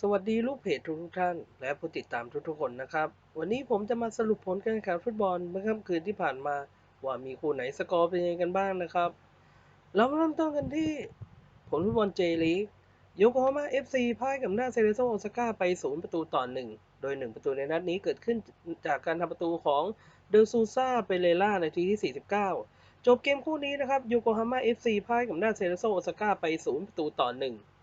สวัสดีลูกเพจทุกทุกท่าน และผู้ติดตามทุกๆคนนะครับ วันนี้ผมจะมาสรุปผลการแข่งขันฟุตบอลเมื่อค่ำคืนที่ผ่านมา ว่ามีคู่ไหนสกอร์เป็นยังไงกันบ้างนะครับ เรามาเริ่มต้นกันที่ผลฟุตบอลเจลีกโยโกฮาม่าเอฟซีพ่ายกับหน้าเซเรโซโอซาก้าไป 0 ประตูต่อ 1 โดย 1 ประตูในนัดนี้เกิดขึ้นจากการทำประตูของเดลซูซาเปเรล่าในทีที่ 49 จบเกมคู่นี้นะครับโยโกฮาม่าเอฟซีพ่ายกับหน้าเซเรโซโอซาก้าไป 0 ประตูต่อ 1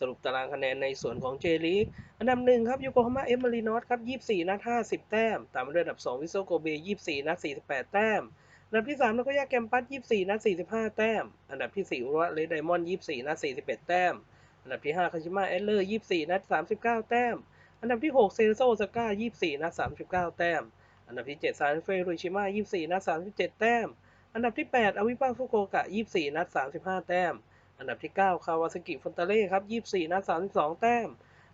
สรุปตารางคะแนนในส่วนของเจลีกอันดับหนึ่งครับโยโกฮาม่าเอฟมารีนอสครับ24 นัด 50 แต้ม ตามมาด้วยอันดับ 2 วิโซโกเบ 24 นัด 48 แต้ม อันดับที่ 3นากยาแกมปัส24 นัด 45 แต้ม อันดับที่ 4 อุระเลดไดมอนด์24 นัด 41 แต้ม อันดับที่ 5 คาชิมะเอลเลอร์ 24 นัด 39 แต้ม อันดับที่ 6 เซโซโอซาก้า 24 นัด 39 แต้ม อันดับที่ 7 ซานเฟรุชิมะ24 นัด 37 แต้ม อันดับที่ 8 อวิปาฟุโกกะ 24 นัด 35 แต้ม อันดับที่ 9 คาวาซากิฟอนตาเล่ครับ 24 นัด 32 แต้ม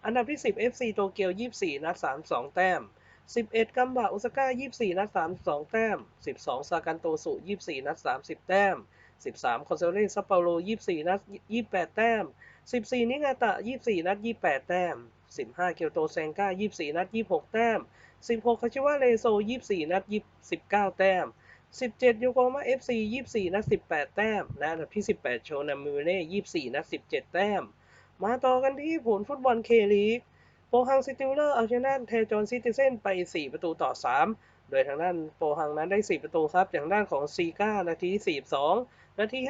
อันดับที่ 10 FC โตเกียว 24 นัด 32 แต้ม 11 กัมบะโอซาก้า 24 นัด 32 แต้ม 12 ซากันโตสุ 24 นัด 30 แต้ม 13 คอนเซเล่ซัปเปาโล 24 นัด 28 แต้ม 14 นิงาตะ 24 นัด 28 แต้ม 15 เกียวโตเซงก้า 24 นัด 26 แต้ม 16 คาชิวะเรโซ 24 นัด 19 แต้ม 17โยโกฮาม่า FC 24 นัด 18 แต้มและอันดับที่ 18 โชนามิเน่ 24 นัด 17 แต้ม มาต่อกันที่ผลฟุตบอลเคลีกโปฮังซิติลเลอร์เอาชนะเทจอนซิติเซนไป 4 ประตูต่อ 3 โดยทางด้านโปฮังนั้นได้ 4 ประตูครับจากด้านของซีก้านาทีที่42 นาที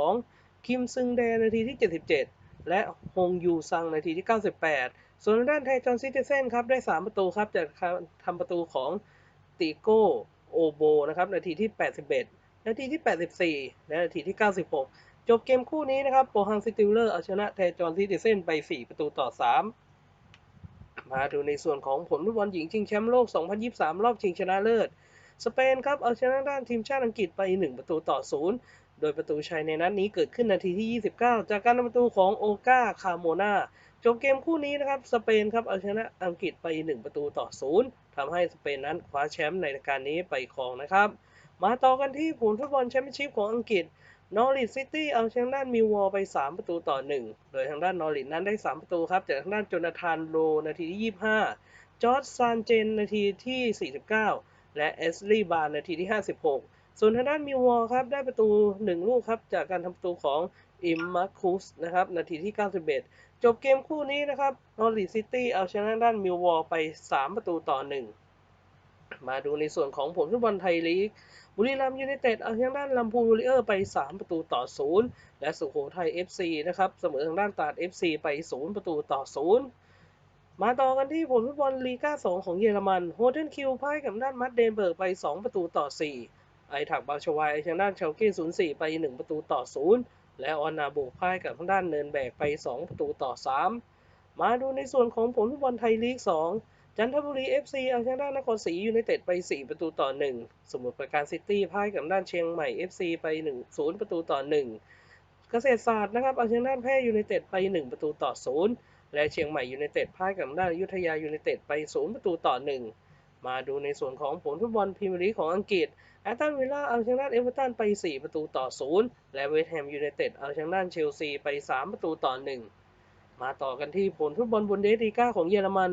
52 คิมซึงแดนาทีที่ 77 และฮงยูซังนาทีที่ 98 ส่วนทางด้านเทจอนซิติเซนครับได้ 3 ประตูครับจากทำประตูของติโก้ โอโบนะครับนาทีที่ 81 นาทีที่ 84 และนาทีที่ 96 จบเกมคู่นี้นะครับโปฮังซิติลเลอร์เอาชนะเทจอนซิติเซนไป 4 ประตูต่อ 3 มาดูในส่วนของผลฟุตบอลหญิงชิงแชมป์โลก 2023 รอบชิงชนะเลิศ สเปนครับเอาชนะด้านทีมชาติอังกฤษไป 1 ประตูต่อ 0 ดยประตูชัยในนัดนี้เกิดขึ้นนาทีที่ 29 จากการทำประตูของโอกาคาโมนาจบเกมคู่นี้นะครับ สเปนครับเอาชนะอังกฤษไป 1 ประตูต่อ0ทำให้สเปนนั้นคว้าแชมป์ในรายการนี้ไปครองนะครับ มาต่อกันที่ผลฟุตบอลแชมเปี้ยนชิพของอังกฤษนอริทซิตี้เอาชนะด้านมิววอลไป 3 ประตูต่อ 1 โดยทางด้านนอริทนั้นได้ 3 ประตูครับ จากทางด้านโจนาธานโรนาทีที่ 25 จอร์จซานเจนนาทีที่ 49 และเอสลีบาร์นาทีที่ 56 ส่วนทางด้านมิววอลครับได้ประตู 1 ลูกครับจากการทำประตูของอิมมาคุสนะครับนาทีที่ 91 จบเกมคู่นี้นะครับนอริซิตี้เอาชนะด้านมิววอลไป 3 ประตูต่อ 1 มาดูในส่วนของผลฟุตบอลไทยลีก บุรีรัมย์ยูไนเต็ดเอาชนะด้านลำพูนวอริเออร์ไป 3 ประตูต่อ 0 และสุโขทัย FC นะครับเสมอทางด้านตาด FC ไป 0 ประตูต่อ 0มาต่อกันที่ผลฟุตบอลลีกา2ของเยอรมัน โฮเทนคิวพ่ายกับด้านมัดเดนเบิร์กไป 2 ประตูต่อ 4 ไอถักบาชวายชนะด้านเชลเก้04ไป1ประตูต่อ0และออนนาบุกพ่ายกับทางด้านเนินแบกไป2ประตูต่อ3มมาดูในส่วนของผลฟุตบอลไทยลีก2จันทบุรี FC เอาชนะด้านนครศรียูไนเต็ดไป 4 ประตูต่อ 1 สมุทรปราการซิตี้พ่ายกับด้านเชียงใหม่ FC ไป 1 0 ประตูต่อ 1 เกษตรศาสตร์นะครับเอาชนะด้านแพร่ยูไนเต็ดไป 1 ประตูต่อ 0 และเชียงใหม่ยูไนเต็ดพ่ายกับด้านยุทธยายูไนเต็ดไป 0 ประตูต่อ 1 มาดูในส่วนของผลฟุตบอลพรีเมียร์ลีกของอังกฤษแอตตันวิลล่าเอาชนะเอเวอร์ตันไป 4 ประตูต่อ 0 และเวสต์แฮมยูไนเต็ดเอาชนะด้านเชลซีไป 3 ประตูต่อ 1 มาต่อกันที่ผลฟุตบอลบุนเดสลีกาของเยอรมัน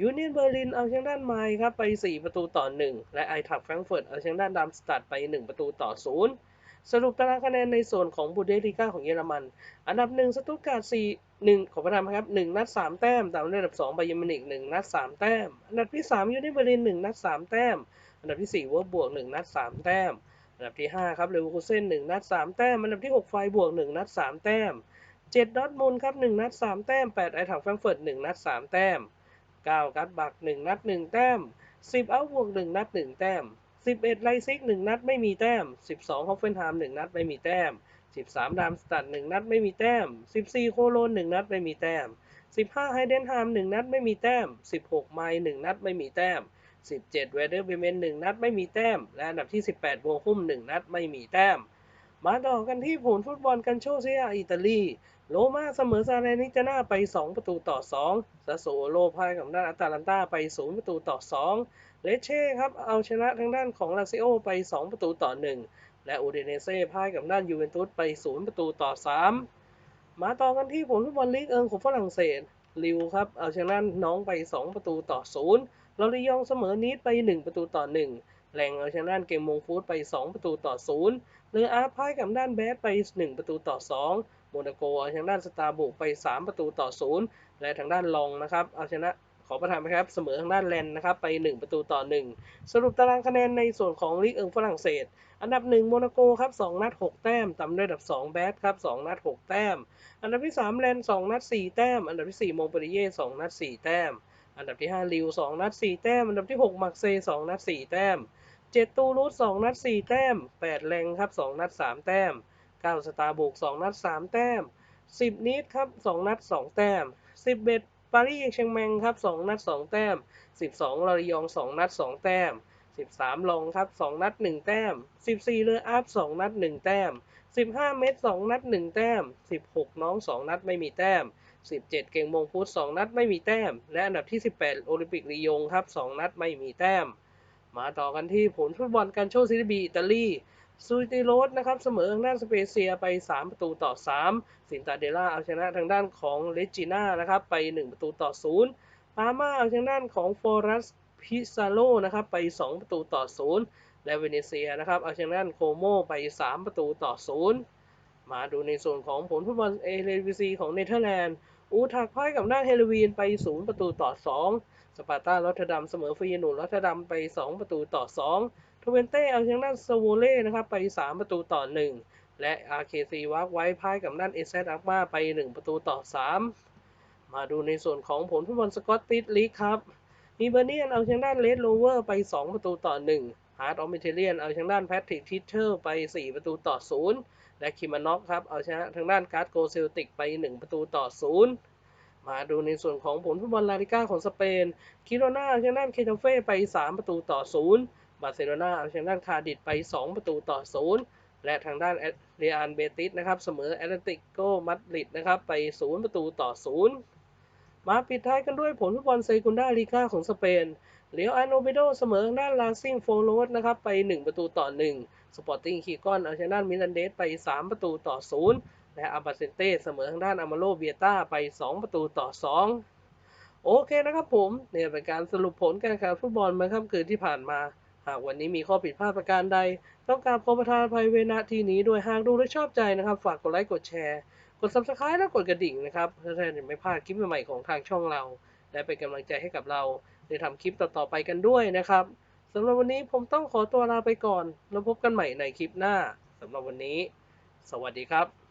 ยูเนียนเบอร์ลินเอาชนะด้านไมค์ครับไป 4 ประตูต่อ 1 และไอทักแฟรงก์เฟิร์ตเอาชนะด้านดัมสตัดไป 1 ประตูต่อ 0 สรุปตารางคะแนนในส่วนของบุนเดสลีกาของเยอรมัน อันดับ1สตุตการ์ด4 1ขอประทานครับ1นัด3แต้ม ตามด้วยอันดับ2ไบเยอร์มินิก1นัด3แต้ม อันดับที่3ยูนียนเบอร์ลิน1นัด3แต้ม อันดับที่4เวิร์บวก1นัด3แต้ม อันดับที่5ครับเลเวอร์คูเซ่น1นัด3แต้ม อันดับที่6ไฟบวก1นัด3แต้ม7ดดอทมุลครับ1นัด3แต้ม8ไอถังแฟรงเฟิร์ต1นัด3แต้ม9กัดบัก1นัด1แต้ม10เอาบวก1นัด1แต้ม 11ไลซิก1นัดไม่มีแต้ม12ฮอฟเฟนไฮม์1นัดไม่มีแต้ม13ดามสตัด1นัดไม่มีแต้ม14โคโลน1นัดไม่มีแต้ม15ไฮเดนไฮม์1นัดไม่มีแต้ม16ไมล์1นัดไม่มีแต้ม17เวเดอร์เบเมน1นัดไม่มีแต้ม และอันดับที่18โบคุม1นัดไม่มีแต้ม มาต่อกันที่ผลฟุตบอลกันโชเซียอิตาลี โรม่าเสมอซาเลนิจนาไป 2 ประตูต่อ2ซาโซโลพ่ายกับด้านอัตาลันตาไป 0 ประตูต่อ 2 เลเช่ครับเอาชนะทางด้านของลาซิโอไป 2 ประตูต่อ 1 และอูเดเนเซ่พ่ายกับด้านยูเวนตุสไป 0 ประตูต่อ 3 มาต่อกันที่ผลฟุตบอลลีกเอิงของฝรั่งเศสลิวครับเอาชนะน้องไป 2 ประตูต่อศูนย์ลอริยองเสมอนีดไป 1 ประตูต่อ 1แรงเอาชนะเกมมงฟูดไป 2 ประตูต่อศูนย์เรืออาร์พ่ายกับด้านแบดไป 1 ประตูต่อ 2 โมนาโกเอาชนะด้านสตาร์บุกไป 3 ประตูต่อศูนย์และทางด้านลองนะครับเอาชนะขอประทานนะครับเสมอทางด้านแลนนะครับไป 1 ประตูต่อ 1 สรุปตารางคะแนนในส่วนของลีกเอิงฝรั่งเศส อันดับ 1 โมนาโกครับ2นัด 6 แต้มตามด้วยอันดับ 2 แบดครับ2นัด 6 แต้ม อันดับที่ 3 แลน 2 นัด 4 แต้ม อันดับที่ 4 มงปรีเย่2นัด 4 แต้ม อันดับที่ 5 ลิว 2 นัด 4 แต้ม อันดับที่ 6 มักเซ 2 นัด 4 แต้ม 7 ตูรูส2นัด 4 แต้ม 8 แรงครับ 2 นัด 3 แต้ม 9 สตาร์บุก2นัด 3 แต้ม 10 นิดครับ 2 นัด 2 แต้ม 11 ปารีสเชียงแมงครับ 2 นัด 2 แต้ม 12ลาริยอง 2 นัด 2 แต้ม 13 ลองครับ 2 นัด 1 แต้ม 14 เรืออัพ 2 นัด 1 แต้ม 15 เมตร 2 นัด 1 แต้ม 16 น้อง 2 นัดไม่มีแต้ม 17 เก่งมงพุทธ2นัดไม่มีแต้ม และอันดับที่ 18 โอลิมปิกลียงครับ 2 นัดไม่มีแต้ม มาต่อกันที่ผลฟุตบอลการโชว์ซีรีบีอิตาลี ซูติโรสนะครับเสมอทางด้านสเปเซียไป 3 ประตูต่อ 3 สินตาเดล่าเอาชนะทางด้านของเลจิน่านะครับไป 1 ประตูต่อ 0 ปามาเอาชนะด้านของฟอรัสพิซาโลนะครับไป 2 ประตูต่อ 0 และเวเนเซียนะครับเอาชนะด้านโคโมไป 3 ประตูต่อ 0 มาดูในส่วนของผลฟุตบอลเอเลวีซีของเนเธอร์แลนด์อูทักพ่ายกับด้านเฮลวีนไป 0 ประตูต่อ 2 สปาร์ตาลอตเทอร์ดัมเสมอฟียนูลอตเทอร์ดัมไป 2 ประตูต่อ 2 ทเวนเต้เอาชนะด้านโวเล่นะครับไป 3 ประตูต่อ 1 และ RKC วักไว้พ่ายกับด้านเอเซอักมาไป 1 ประตูต่อ 3 มาดูในส่วนของผลฟุตบอลสกอตติชลีกครับมีเบอร์เนียนเอาชนะด้านเลดโรเวอร์ไป 2 ประตูต่อ 1 ฮาร์ดออฟเมเทเลียนเอาชนะด้านแพทริกทิเชอร์ไป 4 ประตูต่อ 0 และคิมานอกครับเอาชนะทางด้านการ์ดโกเซลติกไป 1 ประตูต่อ 0มาดูในส่วนของผลฟุตบอลลาลิก้าของสเปน คิโรนาเอาชนะด้านเคทาเฟ่ไป 3 ประตูต่อ 0 บาร์เซโลนาเอาชนะด้านคาดิดไป 2 ประตูต่อ 0 และทางด้านเรอัลเบติสนะครับ เสมอแอตเลติโกมาดริดนะครับ ไป 0 ประตูต่อ 0 มาปิดท้ายกันด้วยผลฟุตบอลเซกุนดาลีกาของสเปนเลียวอาโนเบโดเสมอด้านลาซิงโฟโรสนะครับ ไป 1 ประตูต่อ 1 สปอร์ติ้งคีกอนเอาชนะมิลันเดสไป 3 ประตูต่อ 0 และอาบาเซนเต้เสมอทางด้านอามาโลเบียต้าไป 2 ประตูต่อ 2 โอเคนะครับผม เนี่ยเป็นการสรุปผลการแข่งขันฟุตบอลมื่อค่ำคืนที่ผ่านมา หากวันนี้มีข้อผิดพลาดประการใด ต้องการขอประทานภัยเวณที่นี้โดยหากดูและชอบใจนะครับ ฝากกดไลค์กดแชร์ กด subscribe และกดกระดิ่งนะครับเพื่อที่จะไม่พลาดคลิปใหม่ๆของทางช่องเรา และเป็นกำลังใจให้กับเราได้ทำคลิปต่อๆไปกันด้วยนะครับสำหรับวันนี้ผมต้องขอตัวลาไปก่อน แล้วพบกันใหม่ในคลิปหน้าสำหรับวันนี้ สวัสดีครับ